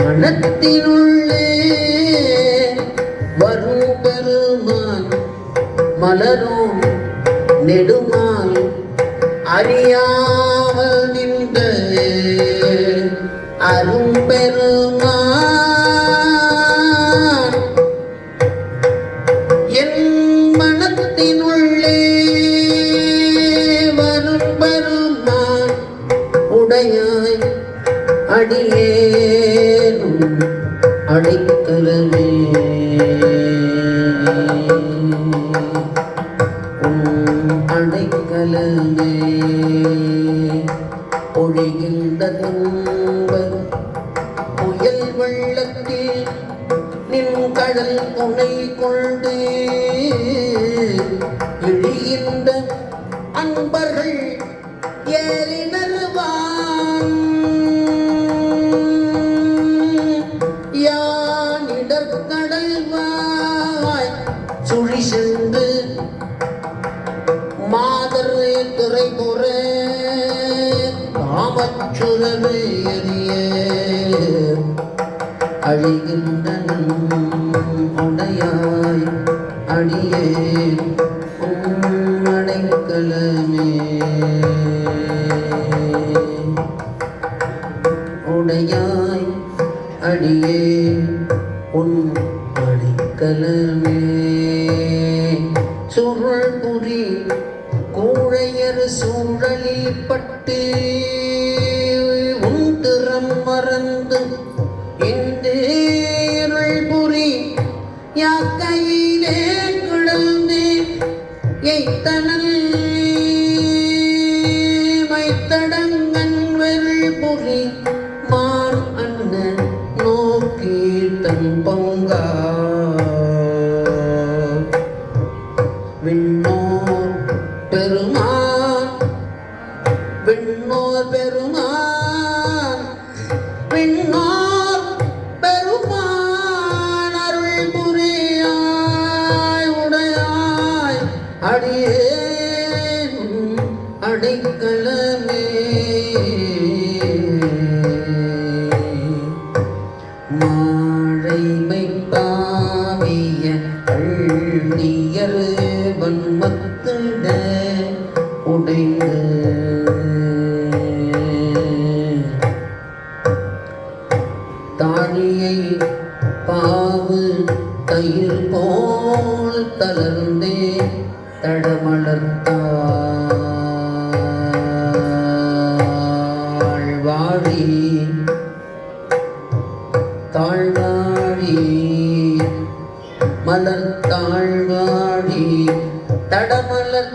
மனத்தினுள்ளே வரும் பெருமான் மலரும் நெடுமால் அறியாமல் நின்ற அரும்பெருமான். என் மனத்தினுள்ளே அடைக்கலமே உம் பொழிகின்ற துன்பம் புயல் வெள்ளத்தில் நின் கடல் துணை கொண்டு. இழிகின்ற அன்பர்கள் ஏறினருவான் யானிடற்கடல் காமச்சுரவை எறிய அழிகின்ற உடையாய் அடியே உம் உடையாய் அடியே உன் அடைக்கலமே. சுருள் புரி கூழையர் சூழலில் பட்டு மறந்து இந்தேருள் புரி யாக்கையிலே கிடந்து எய்த்தனல் மைத்தடங்கன் வெருள் புரி மான் அண்ணன் நோக்கி தன் பொங்கா தடமலர்த்தாழ்வாழி தாழ்வாழி. மலர் தாழ்வாழி தடமலர்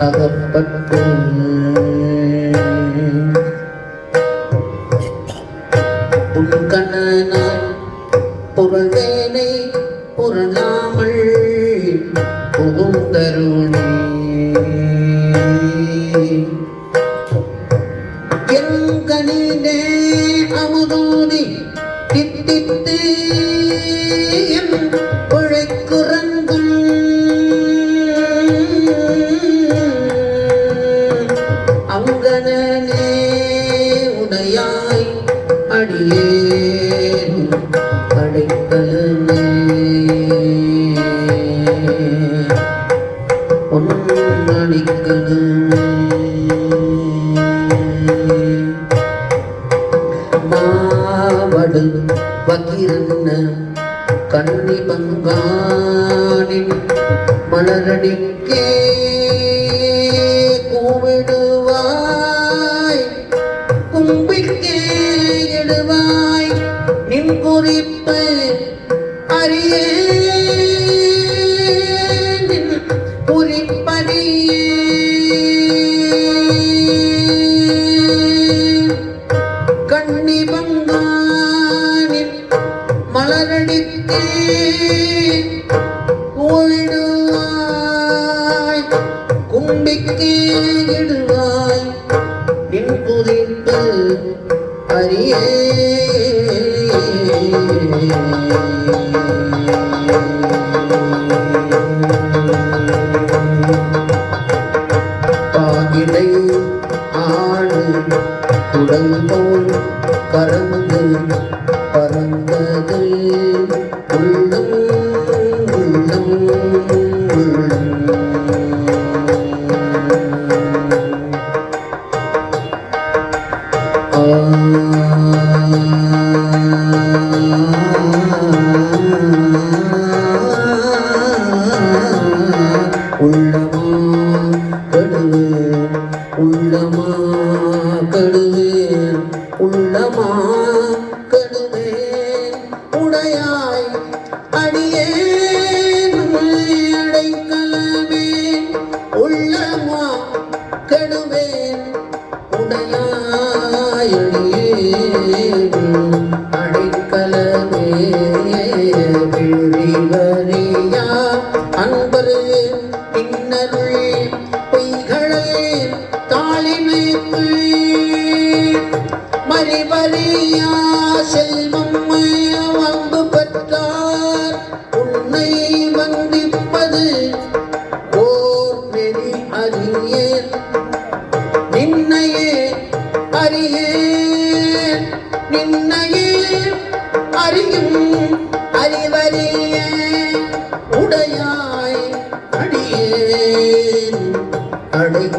அகப்பட்டு உட்கண்ணனாய் புறவேனை புறநாமல் புகுந்தருணி எங்கனிலே மலரடிக்கே நம்பிக்கை இடுவாய். நின் புதித்து அறியே பாகிடை ஆடு குடல் போல் கரந்து பறந்தது. உள்ளமா கடுவேன் உள்ளமா.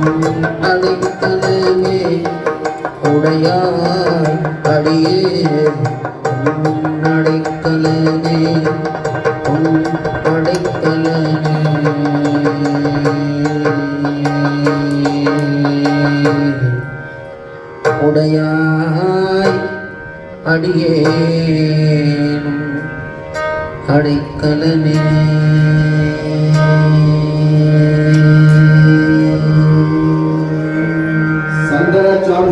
உம் உடையார் அடியே உம் அடைக்கலமே உம் உடையாய் அடியே அடைக்கலமே. চার